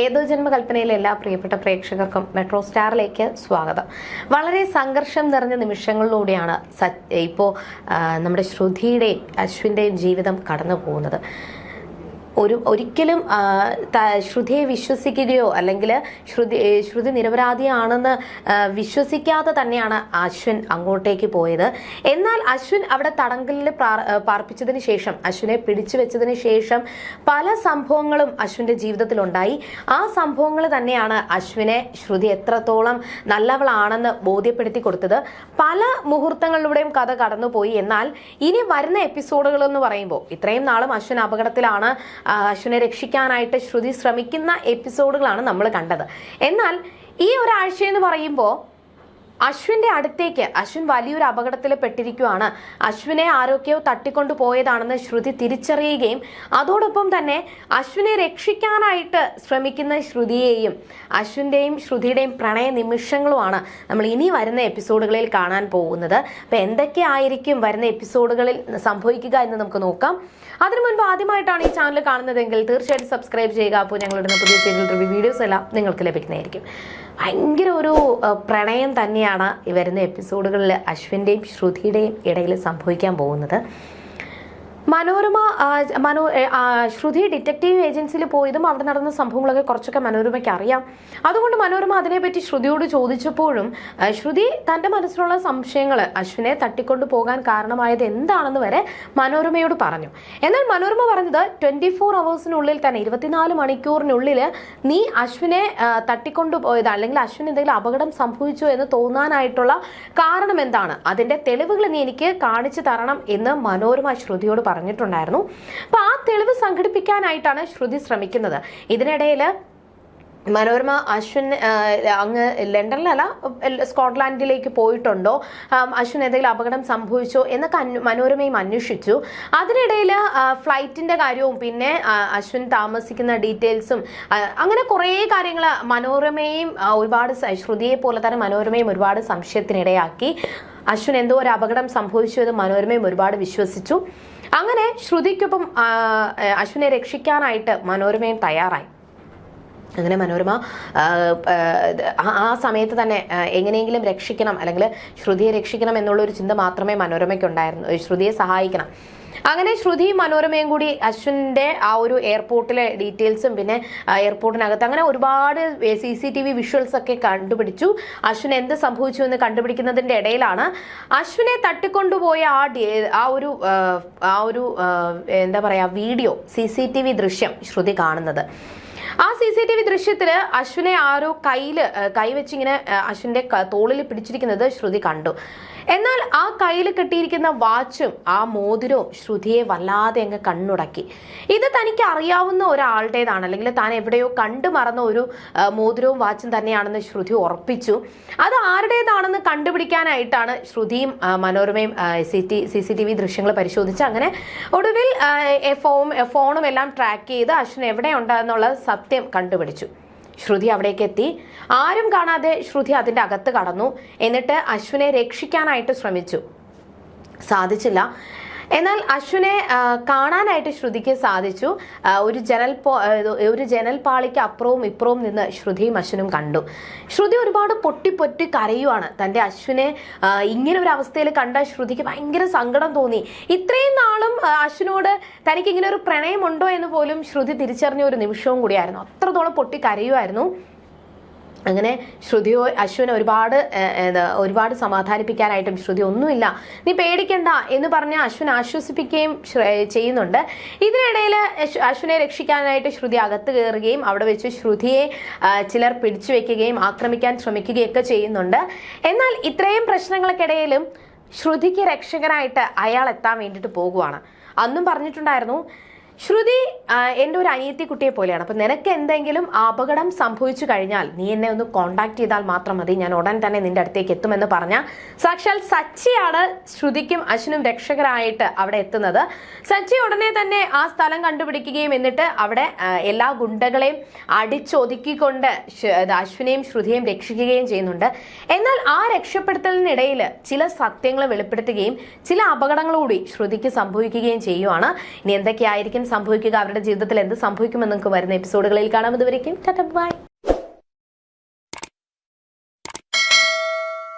ഏതോ ജന്മകൽപ്പനയിലെ എല്ലാ പ്രിയപ്പെട്ട പ്രേക്ഷകർക്കും മെട്രോ സ്റ്റാറിലേക്ക് സ്വാഗതം. വളരെ സംഘർഷം നിറഞ്ഞ നിമിഷങ്ങളിലൂടെയാണ് ഇപ്പോൾ നമ്മുടെ ശ്രുതിയുടെയും അശ്വിന്റെയും ജീവിതം കടന്നു പോകുന്നത് ഒരു ഒരിക്കലും ശ്രുതിയെ വിശ്വസിക്കുകയോ അല്ലെങ്കിൽ ശ്രുതി ശ്രുതി നിരപരാധിയാണെന്ന് വിശ്വസിക്കാതെ തന്നെയാണ് അശ്വൻ അങ്ങോട്ടേക്ക് പോയത്. എന്നാൽ അശ്വിൻ അവിടെ തടങ്കലിൽ പാർപ്പിച്ചതിന് ശേഷം അശ്വിനെ പിടിച്ചു വെച്ചതിന് ശേഷം പല സംഭവങ്ങളും അശ്വിന്റെ ജീവിതത്തിലുണ്ടായി. ആ സംഭവങ്ങൾ തന്നെയാണ് അശ്വിനെ ശ്രുതി എത്രത്തോളം നല്ലവളാണെന്ന് ബോധ്യപ്പെടുത്തി കൊടുത്തത്. പല മുഹൂർത്തങ്ങളിലൂടെയും കഥ കടന്നുപോയി. എന്നാൽ ഇനി വരുന്ന എപ്പിസോഡുകൾ എന്ന് പറയുമ്പോൾ ഇത്രയും നാളും അശ്വൻ അപകടത്തിലാണ്. അശ്വിനെ രക്ഷിക്കാനായിട്ട് ശ്രുതി ശ്രമിക്കുന്ന എപ്പിസോഡുകളാണ് നമ്മൾ കണ്ടത്. എന്നാൽ ഈ ഒരാഴ്ച എന്ന് പറയുമ്പോൾ അശ്വിന്റെ അടുത്തേക്ക് അശ്വിൻ വലിയൊരു അപകടത്തിൽ പെട്ടിരിക്കുകയാണ് അശ്വിനെ ആരോഗ്യവും തട്ടിക്കൊണ്ടു പോയതാണെന്ന് ശ്രുതി തിരിച്ചറിയുകയും അതോടൊപ്പം തന്നെ അശ്വിനെ രക്ഷിക്കാനായിട്ട് ശ്രമിക്കുന്ന ശ്രുതിയെയും അശ്വിന്റെയും ശ്രുതിയുടെയും പ്രണയ നിമിഷങ്ങളുമാണ് നമ്മൾ ഇനി വരുന്ന എപ്പിസോഡുകളിൽ കാണാൻ പോകുന്നത്. അപ്പം എന്തൊക്കെ ആയിരിക്കും വരുന്ന എപ്പിസോഡുകളിൽ സംഭവിക്കുക എന്ന് നമുക്ക് നോക്കാം. അതിനു മുൻപ് ആദ്യമായിട്ടാണ് ഈ ചാനൽ കാണുന്നതെങ്കിൽ തീർച്ചയായിട്ടും സബ്സ്ക്രൈബ് ചെയ്യുക. അപ്പോൾ ഞങ്ങളുടെ പുതിയ സീരിയൽ റിവ്യൂ വീഡിയോസ് എല്ലാം നിങ്ങൾക്ക് ലഭിക്കുന്നതായിരിക്കും. ഭയങ്കര ഒരു പ്രണയം തന്നെയാണ് ഈ വരുന്ന എപ്പിസോഡുകളിൽ അശ്വിന്റെയും ശ്രുതിയുടെയും ഇടയിൽ സംഭവിക്കാൻ പോകുന്നത്. മനോരമ മനോ ശ്രുതി ഡിറ്റക്റ്റീവ് ഏജൻസിയിൽ പോയതും അവിടെ നടന്ന സംഭവങ്ങളൊക്കെ കുറച്ചൊക്കെ മനോരമയ്ക്ക് അറിയാം. അതുകൊണ്ട് മനോരമ അതിനെപ്പറ്റി ശ്രുതിയോട് ചോദിച്ചപ്പോഴും ശ്രുതി തന്റെ മനസ്സിലുള്ള സംശയങ്ങൾ അശ്വിനെ തട്ടിക്കൊണ്ടു പോകാൻ കാരണമായത് എന്താണെന്ന് വരെ മനോരമയോട് പറഞ്ഞു. എന്നാൽ മനോരമ പറഞ്ഞത് ട്വന്റി ഫോർ അവേഴ്സിനുള്ളിൽ തന്നെ ഇരുപത്തിനാല് മണിക്കൂറിനുള്ളിൽ നീ അശ്വിനെ തട്ടിക്കൊണ്ടു പോയത് അല്ലെങ്കിൽ അശ്വിന് എന്തെങ്കിലും അപകടം സംഭവിച്ചു എന്ന് തോന്നാനായിട്ടുള്ള കാരണം എന്താണ്? അതിന്റെ തെളിവുകൾ നീ എനിക്ക് കാണിച്ചു തരണം എന്ന് മനോരമ ശ്രുതിയോട് പറഞ്ഞിട്ടുണ്ടായിരുന്നു. അപ്പൊ ആ തെളിവ് സംഘടിപ്പിക്കാനായിട്ടാണ് ശ്രുതി ശ്രമിക്കുന്നത്. ഇതിനിടയിൽ മനോരമ അശ്വിൻ അങ്ങ് ലണ്ടനിലല്ല സ്കോട്ട്ലാൻഡിലേക്ക് പോയിട്ടുണ്ടോ? അശ്വിൻ എന്തെങ്കിലും അപകടം സംഭവിച്ചോ എന്നൊക്കെ മനോരമയും അന്വേഷിച്ചു. അതിനിടയിൽ ഫ്ലൈറ്റിന്റെ കാര്യവും പിന്നെ അശ്വിൻ താമസിക്കുന്ന ഡീറ്റെയിൽസും അങ്ങനെ കുറേ കാര്യങ്ങൾ മനോരമയും ഒരുപാട് ശ്രുതിയെ പോലെ തന്നെ മനോരമയും ഒരുപാട് സംശയത്തിനിടയാക്കി. അശ്വിൻ എന്തോ ഒരു അപകടം സംഭവിച്ചു എന്ന് മനോരമയും ഒരുപാട് വിശ്വസിച്ചു. അങ്ങനെ ശ്രുതിക്കൊപ്പം അശ്വിനെ രക്ഷിക്കാനായിട്ട് മനോരമയും തയ്യാറായി. അങ്ങനെ മനോരമ ആ, സമയത്ത് തന്നെ എങ്ങനെയെങ്കിലും രക്ഷിക്കണം അല്ലെങ്കിൽ ശ്രുതിയെ രക്ഷിക്കണം എന്നുള്ള ഒരു ചിന്ത മാത്രമേ മനോരമയ്ക്കുണ്ടായിരുന്നു ശ്രുതിയെ സഹായിക്കണം. അങ്ങനെ ശ്രുതിയും മനോരമയും കൂടി അശ്വിന്റെ ആ ഒരു എയർപോർട്ടിലെ ഡീറ്റെയിൽസും പിന്നെ എയർപോർട്ടിനകത്ത് അങ്ങനെ ഒരുപാട് C C T V visuals ഒക്കെ കണ്ടുപിടിച്ചു. അശ്വിൻ എന്ത് സംഭവിച്ചു എന്ന് കണ്ടുപിടിക്കുന്നതിന്റെ ഇടയിലാണ് അശ്വിനെ തട്ടിക്കൊണ്ടുപോയ ആ ആ ഒരു ആ ഒരു എന്താ പറയുക video C C T V ദൃശ്യം ശ്രുതി കാണുന്നത്. ആ സി സി ടി വി ദൃശ്യത്തിൽ അശ്വിനെ ആരോ കയ്യിൽ ഏഹ്, കൈവച്ചിങ്ങനെ അശ്വിന്റെ തോളിൽ പിടിച്ചിരിക്കുന്നത് ശ്രുതി കണ്ടു. എന്നാൽ ആ കയ്യിൽ കെട്ടിയിരിക്കുന്ന വാച്ചും ആ മോതിരവും ശ്രുതിയെ വല്ലാതെ അങ്ങ് കണ്ണുടക്കി. ഇത് തനിക്ക് അറിയാവുന്ന ഒരാളുടേതാണ്. അല്ലെങ്കിൽ താൻ എവിടെയോ കണ്ടു മറന്ന ഒരു മോതിരവും വാച്ചും തന്നെയാണെന്ന് ശ്രുതി ഉറപ്പിച്ചു. അത് ആരുടേതാണെന്ന് കണ്ടുപിടിക്കാനായിട്ടാണ് ശ്രുതിയും മനോരമയും സി സി ടി വി ദൃശ്യങ്ങൾ പരിശോധിച്ച് അങ്ങനെ ഒടുവിൽ ഫോണും എല്ലാം ട്രാക്ക് ചെയ്ത് അശ്വിൻ എവിടെയുണ്ടെന്നുള്ള സത്യം കണ്ടുപിടിച്ചു. ശ്രുതി അവിടേക്ക് എത്തി. ആരും കാണാതെ ശ്രുതി അതിന്റെ അകത്ത് കടന്നു. എന്നിട്ട് അശ്വിനെ രക്ഷിക്കാനായിട്ട് ശ്രമിച്ചു. സാധിച്ചില്ല. എന്നാൽ അശ്വിനെ കാണാനായിട്ട് ശ്രുതിക്ക് സാധിച്ചു. ഒരു ജനൽ ഒരു ജനൽ പാളിക്ക് അപ്പുറവും ഇപ്പുറവും നിന്ന് ശ്രുതിയും അശ്വിനും കണ്ടു. ശ്രുതി ഒരുപാട് പൊട്ടി പൊട്ടി കരയുവാണ്. തന്റെ അശ്വിനെ ഇങ്ങനെ ഒരു അവസ്ഥയിൽ കണ്ട ശ്രുതിക്ക് ഭയങ്കര സങ്കടം തോന്നി. ഇത്രയും നാളും അശ്വിനോട് തനിക്ക് ഇങ്ങനെ ഒരു പ്രണയമുണ്ടോ എന്ന് പോലും ശ്രുതി തിരിച്ചറിഞ്ഞ ഒരു നിമിഷവും കൂടിയായിരുന്നു. അത്രത്തോളം പൊട്ടി കരയുമായിരുന്നു അങ്ങനെ ശ്രുതിയോ അശ്വിനെ ഒരുപാട് ഒരുപാട് സമാധാനിപ്പിക്കാനായിട്ടും ശ്രുതി ഒന്നുമില്ല. നീ പേടിക്കണ്ട എന്ന് പറഞ്ഞ് അശ്വിൻ ആശ്വസിപ്പിക്കുകയും ചെയ്യുന്നുണ്ട്. ഇതിനിടയിൽ അശ്വ- അശ്വിനെ രക്ഷിക്കാനായിട്ട് ശ്രുതി അകത്ത് കയറുകയും അവിടെ വെച്ച് ശ്രുതിയെ ചിലർ പിടിച്ചു വെക്കുകയും ആക്രമിക്കാൻ ശ്രമിക്കുകയൊക്കെ ചെയ്യുന്നുണ്ട്. എന്നാൽ ഇത്രയും പ്രശ്നങ്ങൾക്കിടയിലും ശ്രുതിക്ക് രക്ഷകനായിട്ട് അയാൾ എത്താൻ വേണ്ടിയിട്ട് പോകുവാണ്. അന്നും പറഞ്ഞിട്ടുണ്ടായിരുന്നു ശ്രുതി എന്റെ ഒരു അനിയത്തി കുട്ടിയെ പോലെയാണ്. അപ്പം നിനക്ക് എന്തെങ്കിലും അപകടം സംഭവിച്ചു കഴിഞ്ഞാൽ നീ എന്നെ ഒന്ന് കോണ്ടാക്ട് ചെയ്താൽ മാത്രം മതി. ഞാൻ ഉടൻ തന്നെ നിന്റെ അടുത്തേക്ക് എത്തുമെന്ന് പറഞ്ഞ സാക്ഷാൽ സച്ചിയാണ് ശ്രുതിക്കും അശ്വിനും രക്ഷകരായിട്ട് അവിടെ എത്തുന്നത്. സച്ചി ഉടനെ തന്നെ ആ സ്ഥലം കണ്ടുപിടിക്കുകയും എന്നിട്ട് അവിടെ എല്ലാ ഗുണ്ടകളെയും അടിച്ചൊതുക്കിക്കൊണ്ട് അശ്വിനെയും ശ്രുതിയെയും രക്ഷിക്കുകയും ചെയ്യുന്നുണ്ട്. എന്നാൽ ആ രക്ഷപ്പെടുത്തലിനിടയിൽ ചില സത്യങ്ങൾ വെളിപ്പെടുത്തുകയും ചില അപകടങ്ങൾ കൂടി ശ്രുതിക്ക് സംഭവിക്കുകയും ചെയ്യുവാണ്. ഇനി എന്തൊക്കെയായിരിക്കും സംഭവിക്കുക അവരുടെ ജീവിതത്തിൽ എന്ത് സംഭവിക്കുമെന്ന് നമുക്ക് വരുന്ന എപ്പിസോഡുകളിൽ കാണാം. ഇതുവരെയും ബൈ.